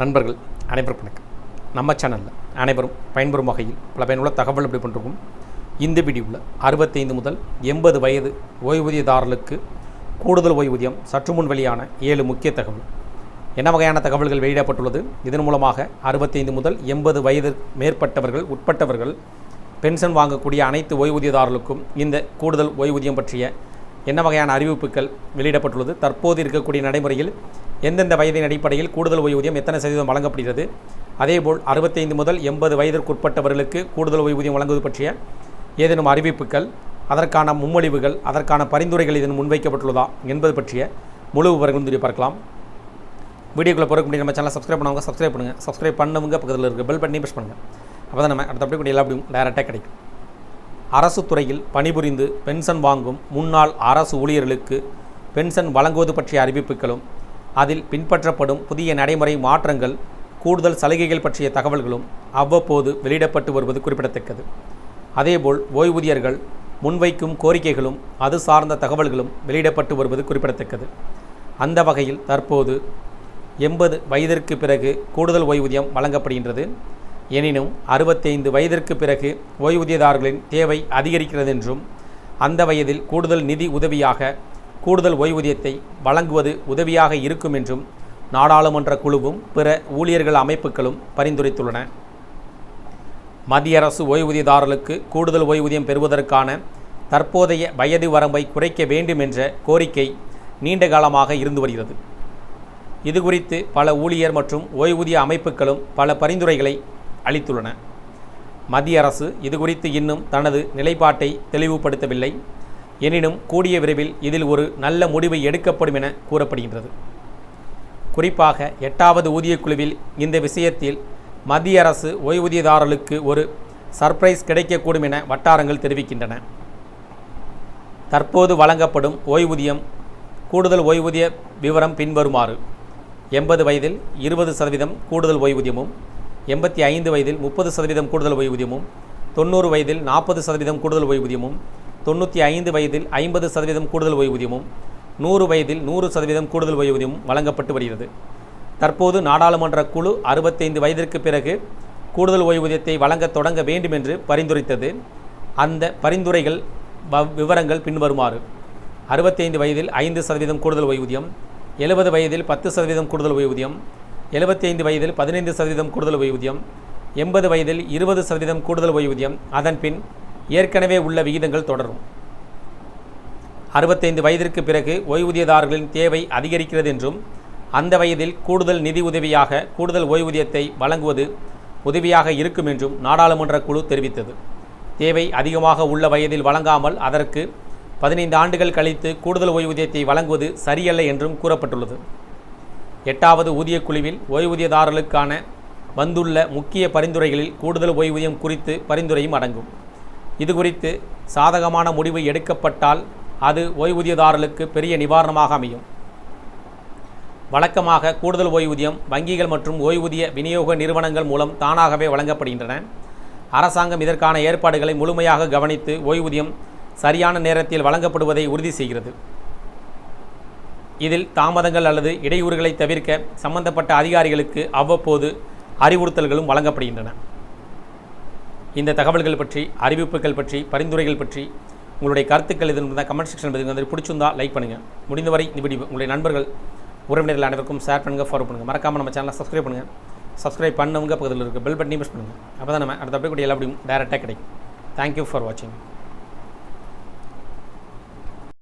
நண்பர்கள் அனைவருக்கும் வணக்கம். நம்ம சேனலில் அனைவரும் பயன்பெறும் வகையில் பல பயனுள்ள தகவல் எப்படி பண்ணிருக்கோம் இந்த வீடியோவில் அறுபத்தைந்து முதல் எண்பது வயது ஓய்வூதியதாரர்களுக்கு கூடுதல் ஓய்வூதியம் சற்று முன் வெளியான ஏழு முக்கிய தகவல். என்ன வகையான தகவல்கள் வெளியிடப்பட்டுள்ளது? இதன் மூலமாக அறுபத்தைந்து முதல் எண்பது வயது மேற்பட்டவர்கள் உட்பட்டவர்கள் பென்ஷன் வாங்கக்கூடிய அனைத்து ஓய்வூதியதாரர்களுக்கும் இந்த கூடுதல் ஓய்வூதியம் பற்றிய என்ன வகையான அறிவிப்புகள் வெளியிடப்பட்டுள்ளது? தற்போது இருக்கக்கூடிய நடைமுறையில் எந்தெந்த வயதின் அடிப்படையில் கூடுதல் ஓய்வூதியம் எத்தனை சதவீதம் வழங்கப்படுகிறது? அதேபோல் அறுபத்தைந்து முதல் எண்பது வயதிற்குட்பட்டவர்களுக்கு கூடுதல் ஓய்வூதியம் வழங்குவது பற்றிய ஏதேனும் அறிவிப்புகள் அதற்கான முன்மொழிவுகள் அதற்கான பரிந்துரைகள் இதன் முன்வைக்கப்பட்டுள்ளதா என்பது பற்றிய முழு விவரங்களும் தெரிய பார்க்கலாம். வீடியோக்குள்ளே போகிறக்கு முடியும் நம்ம சேனல் சப்ஸ்கிரைப் பண்ணவங்க சப்ஸ்கிரைப் பண்ணுங்கள் சப்ஸ்கிரைப் பண்ணவங்க பக்கத்தில் இருக்க பெல் பட்டனி ப்ரெஸ் பண்ணுங்கள் அப்போ தான் நம்ம அடுத்த அப்படி கூட எல்லா அப்படியும் டேரெக்டாக கிடைக்கும். அரசு துறையில் பணிபுரிந்து பென்ஷன் வாங்கும் முன்னாள் அரசு ஊழியர்களுக்கு பென்ஷன் வழங்குவது பற்றிய அறிவிப்புகளும் அதில் பின்பற்றப்படும் புதிய நடைமுறை மாற்றங்கள் கூடுதல் சலுகைகள் பற்றிய தகவல்களும் அவ்வப்போது வெளியிடப்பட்டு வருவது குறிப்பிடத்தக்கது. அதேபோல் ஓய்வூதியர்கள் முன்வைக்கும் கோரிக்கைகளும் அது சார்ந்த தகவல்களும் வெளியிடப்பட்டு வருவது குறிப்பிடத்தக்கது. அந்த வகையில் தற்போது எண்பது வயதிற்கு பிறகு கூடுதல் ஓய்வூதியம் வழங்கப்படுகின்றது. எனினும் அறுபத்தைந்து வயதிற்கு பிறகு ஓய்வூதியதாரர்களின் தேவை அதிகரிக்கிறது என்றும் அந்த வயதில் கூடுதல் நிதி உதவியாக கூடுதல் ஓய்வூதியத்தை வழங்குவது உதவியாக இருக்கும் என்றும் நாடாளுமன்ற குழுவும் பிற ஊழியர்கள் அமைப்புகளும் பரிந்துரைத்துள்ளன. மத்திய அரசு ஓய்வூதியதாரர்களுக்கு கூடுதல் ஓய்வூதியம் பெறுவதற்கான தற்போதைய வயது வரம்பை குறைக்க வேண்டும் என்ற கோரிக்கை நீண்ட காலமாக இருந்து வருகிறது. இது குறித்து பல ஊழியர் மற்றும் ஓய்வூதிய அமைப்புகளும் பல பரிந்துரைகளை அளித்துள்ளன. மத்திய அரசு இதுகுறித்து இன்னும் தனது நிலைப்பாட்டை தெளிவுபடுத்தவில்லை. எனினும் கூடிய விரைவில் இதில் ஒரு நல்ல முடிவு எடுக்கப்படும் என கூறப்படுகின்றது. குறிப்பாக எட்டாவது ஊதியக்குழுவில் இந்த விஷயத்தில் மத்திய அரசு ஓய்வூதியதாரர்களுக்கு ஒரு சர்ப்ரைஸ் கிடைக்கக்கூடும் என வட்டாரங்கள் தெரிவிக்கின்றன. தற்போது வழங்கப்படும் ஓய்வூதியம் கூடுதல் ஓய்வூதிய விவரம் பின்வருமாறு எண்பது வயதில் இருபது சதவீதம் கூடுதல் ஓய்வூதியமும் எண்பத்தி ஐந்து வயதில் முப்பது சதவீதம் கூடுதல் ஓய்வூதியமும் தொண்ணூறு வயதில் நாற்பது சதவீதம் கூடுதல் ஓய்வூதியமும் தொண்ணூற்றி ஐந்து வயதில் ஐம்பது சதவீதம் கூடுதல் ஓய்வூதியமும் நூறு வயதில் நூறு சதவீதம் கூடுதல் ஓய்வூதியமும் வழங்கப்பட்டு வருகிறது. தற்போது நாடாளுமன்ற குழு அறுபத்தைந்து வயதிற்கு பிறகு கூடுதல் ஓய்வூதியத்தை வழங்க தொடங்க வேண்டும் என்று பரிந்துரைத்தது. அந்த பரிந்துரைகள் வ- விவரங்கள் பின்வருமாறு. அறுபத்தைந்து வயதில் ஐந்து சதவீதம் கூடுதல் ஓய்வூதியம் எழுபது வயதில் பத்து சதவீதம் கூடுதல் ஓய்வூதியம் எழுபத்தைந்து வயதில் பதினைந்து சதவீதம் கூடுதல் ஓய்வூதியம் எண்பது வயதில் இருபது சதவீதம் கூடுதல் ஓய்வூதியம். அதன் பின் ஏற்கனவே உள்ள விகிதங்கள் தொடரும். அறுபத்தைந்து வயதிற்கு பிறகு ஓய்வூதியதாரர்களின் தேவை அதிகரிக்கிறது என்றும் அந்த வயதில் கூடுதல் நிதி உதவியாக கூடுதல் ஓய்வூதியத்தை வழங்குவது உதவியாக இருக்கும் என்றும் நாடாளுமன்ற குழு தெரிவித்தது. தேவை அதிகமாக உள்ள வயதில் வழங்காமல் அதற்கு பதினைந்து ஆண்டுகள் கழித்து கூடுதல் ஓய்வூதியத்தை வழங்குவது சரியல்ல என்றும் கூறப்பட்டுள்ளது. எட்டாவது ஊதியக் குழுவில் ஓய்வூதியதாரர்களுக்கான வந்துள்ள முக்கிய பரிந்துரைகளில் கூடுதல் ஓய்வூதியம் குறித்து பரிந்துரையும் அடங்கும். இது குறித்து சாதகமான முடிவு எடுக்கப்பட்டால் அது ஓய்வூதியதாரர்களுக்கு பெரிய நிவாரணமாக அமையும். வழக்கமாக கூடுதல் ஓய்வூதியம் வங்கிகள் மற்றும் ஓய்வூதிய விநியோக நிறுவனங்கள் மூலம் தானாகவே வழங்கப்படுகின்றன. அரசாங்கம் இதற்கான ஏற்பாடுகளை முழுமையாக கவனித்து ஓய்வூதியம் சரியான நேரத்தில் வழங்கப்படுவதை உறுதி செய்கிறது. இதில் தாமதங்கள் அல்லது இடையூறுகளை தவிர்க்க சம்பந்தப்பட்ட அதிகாரிகளுக்கு அவ்வப்போது அறிவுறுத்தல்களும் வழங்கப்படுகின்றன. இந்த தகவல்கள் பற்றி அறிவிப்புகள் பற்றி பரிந்துரைகள் பற்றி உங்களுடைய கருத்துக்கள் இது இருந்தால் கமெண்ட் செக்ஷன் பதிவு வந்து பிடிச்சிருந்தா லைக் பண்ணுங்கள் முடிந்தவரை இந்த வீடியோ உங்களுடைய நண்பர்கள் உறவினர்கள் அனைவருக்கும் ஷேர் பண்ணுங்கள் ஃபாலோ பண்ணுங்கள் மறக்காமல் நம்ம சேனலை சப்ஸ்கிரைப் பண்ணுங்கள் சப்ஸ்கிரைப் பண்ணவங்க பக்கத்தில் இருக்க பெல் பட்டனையும் ப்ரெஸ் பண்ணுங்கள் அப்போ தான் நம்ம அடுத்த அப்படியே கூட எல்லா டேரெக்டாக கிடைக்கும். தேங்க்யூ ஃபார் வாட்சிங்